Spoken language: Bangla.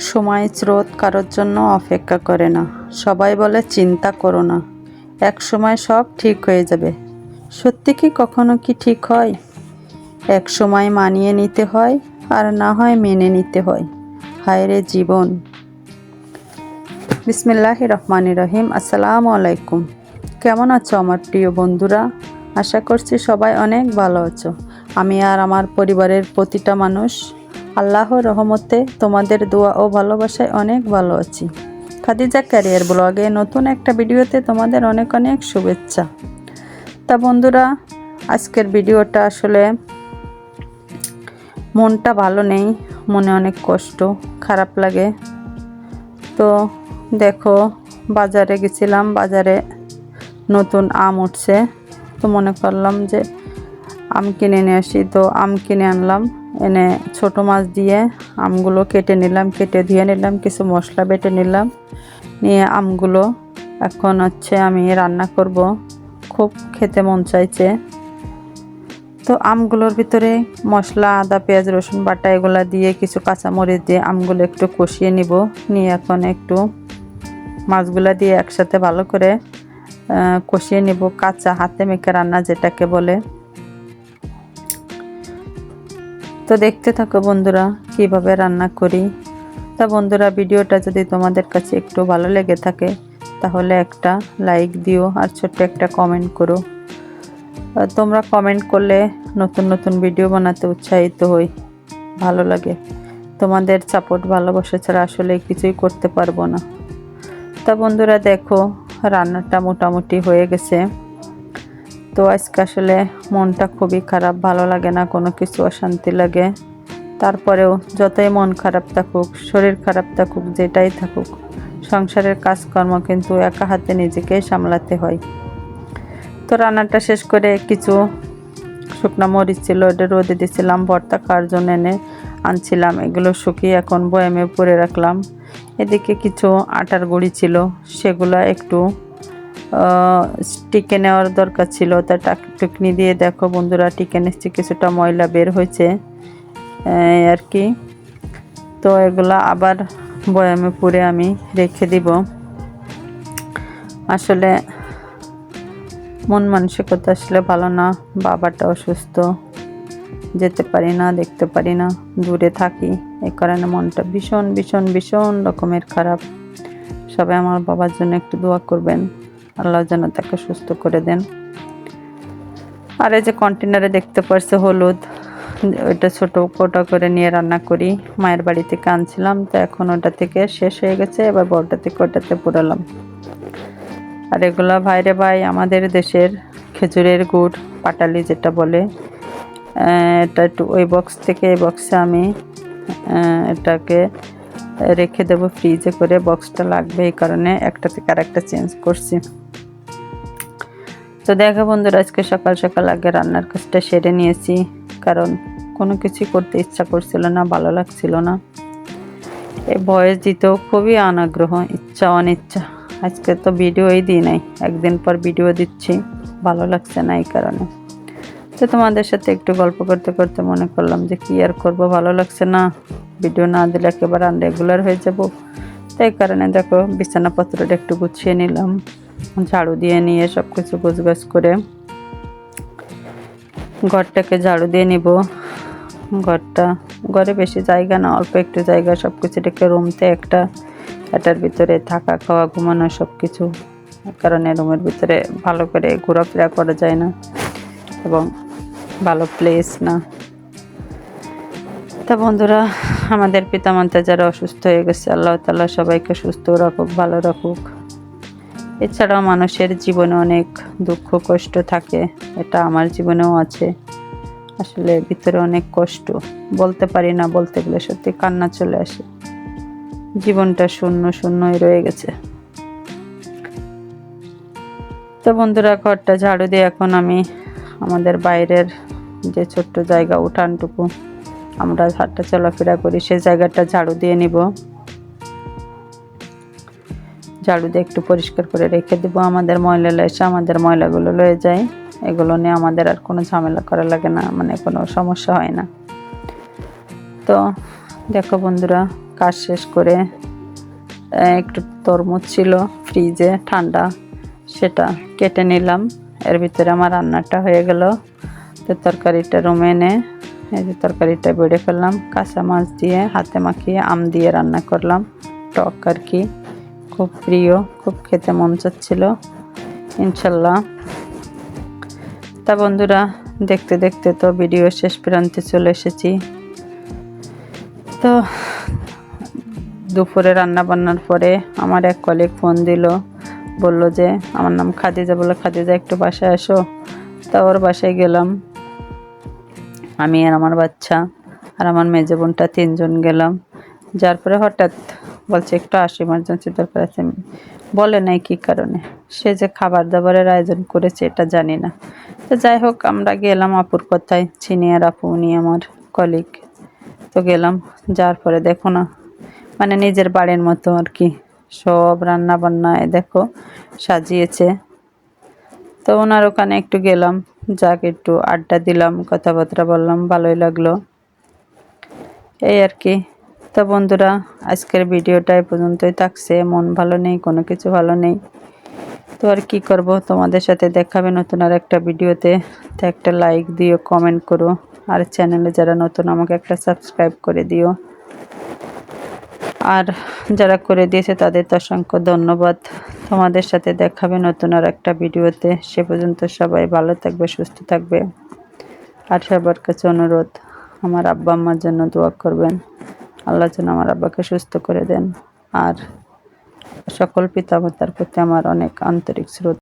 সময় স্রোত কারোর জন্য অপেক্ষা করে না। সবাই বলে, চিন্তা করো না। এক সময় সব ঠিক হয়ে যাবে। সত্যি কি কখনো কি ঠিক হয়? এক সময় মানিয়ে নিতে হয় আর না হয় মেনে নিতে হয়। হায় রে জীবন! বিসমিল্লাহ রহমান রহিম। আসসালামু আলাইকুম। কেমন আছো আমার প্রিয় বন্ধুরা? আশা করছি সবাই অনেক ভালো আছো। আমি আর আমার পরিবারের প্রতিটা মানুষ আল্লাহর রহমতে তোমাদের দোয়া ও ভালোবাসায় অনেক ভালো আছি। খাদিজা ক্যারিয়ার ব্লগে নতুন একটা ভিডিওতে তোমাদের অনেক অনেক শুভেচ্ছা। তা বন্ধুরা, আজকের ভিডিওটা আসলে মনটা ভালো নেই, মনে অনেক কষ্ট, খারাপ লাগে। তো দেখো, বাজারে গেছিলাম, বাজারে নতুন আম উঠছে। তো মনে করলাম যে আম কিনে নিয়ে আসি। তো আম কিনে আনলাম। এনে ছোট মাছ দিয়ে আমগুলো কেটে নিলাম, কেটে ধুয়ে নিলাম, কিছু মশলা বেটে নিলাম। নিয়ে আমগুলো এখন হচ্ছে আমি রান্না করব। খুব খেতে মন চাইছে। তো আমগুলোর ভিতরে মশলা, আদা, পেঁয়াজ, রসুন বাটা এগুলা দিয়ে কিছু কাঁচামরিচ দিয়ে আমগুলো একটু কষিয়ে নিব। নিয়ে এখন একটু মাছগুলা দিয়ে একসাথে ভালো করে কষিয়ে নিব। কাঁচা হাতে মেখে রান্না যেটাকে বলে। তো দেখতে থাকো বন্ধুরা, কীভাবে রান্না করি। তা বন্ধুরা, ভিডিওটা যদি তোমাদের কাছে একটু ভালো লেগে থাকে, তাহলে একটা লাইক দিও আর ছোট্ট একটা কমেন্ট করো। তোমরা কমেন্ট করলে নতুন নতুন ভিডিও বানাতে উৎসাহিত হই, ভালো লাগে। তোমাদের সাপোর্ট, ভালোবাসা ছাড়া আসলে কিছুই করতে পারব না। তা বন্ধুরা, দেখো, রান্নাটা মোটামুটি হয়ে গেছে। তো আজকে আসলে মনটা খুবই খারাপ, ভালো লাগে না, কোনো কিছু অশান্তি লাগে। তারপরেও যতই মন খারাপ থাকুক, শরীর খারাপ থাকুক, যেটাই থাকুক, সংসারের কাজকর্ম কিন্তু একা হাতে নিজেকেই সামলাতে হয়। তো রান্নাটা শেষ করে কিছু শুকনো মরিচ ছিল, ওটা রোদে দিয়েছিলাম, ভর্তা খাওয়ার জন্য এনে আনছিলাম। এগুলো শুকিয়ে এখন বয়ামে পরে রাখলাম। এদিকে কিছু আটার গুঁড়ি ছিল, সেগুলো একটু টিকে নেওয়ার দরকার ছিল। তা টাক- টুকনি দিয়ে দেখো বন্ধুরা, টিকে নিচ্ছে, কিছুটা ময়লা বের হয়েছে আর কি। তো এগুলো আবার বয়ামে পুরে আমি রেখে দিব। আসলে মন মানসিকতা আসলে ভালো না, বাবাটা অসুস্থ, যেতে পারি না, দেখতে পারি না, দূরে থাকি। এই কারণে মনটা ভীষণ ভীষণ ভীষণ রকমের খারাপ। সবাই আমার বাবার জন্য একটু দোয়া করবেন। আল্লাহ যেন তাকে সুস্থ করে দেন। আর এই যে কন্টেনারে দেখতে পারছে হলুদ, ওইটা ছোট কোটা করে নিয়ে রান্না করি। মায়ের বাড়ি থেকে আনছিলাম তো এখন ওটা থেকে শেষ হয়ে গেছে, এবার বড়টা থেকে ওটাতে পোড়ালাম আর এগুলো ভাইরে ভাই, আমাদের দেশের খেজুরের গুড়, পাটালি যেটা বলে এটা একটু ওই বক্স থেকে এই বক্সে আমি এটাকে রেখে দেবো ফ্রিজে করে। বক্সটা লাগবে এই কারণে, একটা থেকে আরেকটা চেঞ্জ করছি। তো দেখো বন্ধুরা, আজকে সকাল সকাল আগে রান্নার কাজটা সেরে নিয়েছি, কারণ কোনো কিছুই করতে ইচ্ছা করছিল না, ভালো লাগছিল না। এই বয়স দিতেও খুবই অনাগ্রহ, ইচ্ছা অনিচ্ছা। আজকে তো ভিডিওই দিই নাই, একদিন পর ভিডিও দিচ্ছি, ভালো লাগছে না এই কারণে। তো তোমাদের সাথে একটু গল্প করতে করতে মনে করলাম যে কী আর করব, ভালো লাগছে না। ভিডিও না দিলে একেবারে আনরেগুলার হয়ে যাব। তো এই কারণে দেখো, বিছানাপত্রটা একটু গুছিয়ে নিলাম। ঝাড়ু দিয়ে নিয়ে সব কিছু গোছগাছ করে ঘরটাকে ঝাড়ু দিয়ে নিব। ঘরটা, ঘরে বেশি জায়গা না, অল্প একটু জায়গা সব কিছুটাকে রুমতে একটা, এটার ভিতরে থাকা, খাওয়া, ঘুমানো সব কিছু কারণে রুমের ভিতরে ভালো করে ঘোরাফেরা করা যায় না এবং ভালো প্লেস না। তা বন্ধুরা, আমাদের পিতামাতা যারা অসুস্থ হয়ে গেছে, আল্লাহ তাল্লাহ সবাইকে সুস্থ রাখুক, ভালো রাখুক। এছাড়াও মানুষের জীবনে অনেক দুঃখ, কষ্ট থাকে, এটা আমার জীবনেও আছে। আসলে ভিতরে অনেক কষ্ট, বলতে পারি না বলতে গেলে সত্যি কান্না চলে আসে। জীবনটা শূন্য শূন্যই রয়ে গেছে। তো বন্ধুরা, ঘরটা ঝাড়ু দিয়ে এখন আমি আমাদের বাইরের যে ছোট্ট জায়গা, উঠানটুকু, আমরা হাঁটা চলাফেরা করি সেই জায়গাটা ঝাড়ু দিয়ে নিব। ঝাড়ু দিয়ে একটু পরিষ্কার করে রেখে দেবো। আমাদের ময়লা এসে আমাদের ময়লাগুলো লয়ে যায়। এগুলো নিয়ে আমাদের আর কোনো ঝামেলা করা লাগে না মানে কোনো সমস্যা হয় না। তো দেখো বন্ধুরা, কাজ শেষ করে একটু তরমুজ ছিল ফ্রিজে, ঠান্ডা, সেটা কেটে নিলাম। এর ভিতরে আমার রান্নাটা হয়ে গেল। তো তরকারিটা রুমে এনে, এই যে তরকারিটা বেড়ে ফেললাম। কাঁচা মাছ দিয়ে, হাতে মাখিয়ে আম দিয়ে রান্না করলাম। টক আর কি। খুব প্রিয়, খুব খেতে মন চাচ্ছিল, ইনশাল্লাহ। তা বন্ধুরা, দেখতে দেখতে তো ভিডিও শেষ প্রান্তে চলে এসেছি। তো দুপুরে রান্না বান্নার পরে আমার এক কলিগ ফোন দিল, বলল যে, আমার নাম খাদিজা। বলে খাদিজা, একটু বাসায় আসো। তা ওর বাসায় গেলাম। আমি আর আমার বাচ্চা আর আমার মেজে বোনটা তিনজন গেলাম। যার পরে হঠাৎ বলছে, একটু আসি ইমার্জেন্সি দরকার আছে। বলে নাই কী কারণে। সে যে খাবার দাবারের আয়োজন করেছে, এটা জানি না। তো যাই হোক, আমরা গেলাম আপুর কথায় সিনিয়র আপু, উনি আমার কলিগ তো গেলাম যার পরে দেখো না মানে নিজের বাড়ির মতো আর কি। সব রান্না বান্না এ দেখো, সাজিয়েছে। তো ওনার ওখানে একটু গেলাম, যাক একটু আড্ডা দিলাম, কথাবার্তা বললাম, ভালোই লাগল। এই আর কি। তো বন্ধুরা, আজকের ভিডিওটা এ পর্যন্তই থাকছে। মন ভালো নেই, কোনো কিছু ভালো নেই। তো আর কি করব? তোমাদের সাথে দেখাবে নতুন আর একটা ভিডিওতে। তো একটা লাইক দিও কমেন্ট করো। আর চ্যানেলে যারা নতুন, আমাকে একটা সাবস্ক্রাইব করে দিও। আর যারা করে দিয়েছে, তাদের তো অসংখ্য ধন্যবাদ। তোমাদের সাথে দেখাবে নতুন আর একটা ভিডিওতে। সে পর্যন্ত সবাই ভালো থাকবে, সুস্থ থাকবে। আর সবার কাছে অনুরোধ, আমার আব্বা আম্মার জন্য দোয়া করবেন। আল্লাহ যেন আমার আব্বাকে সুস্থ করে দেন। আর সকল পিতা মাতার প্রতি আমার অনেক আন্তরিক শ্রদ্ধা।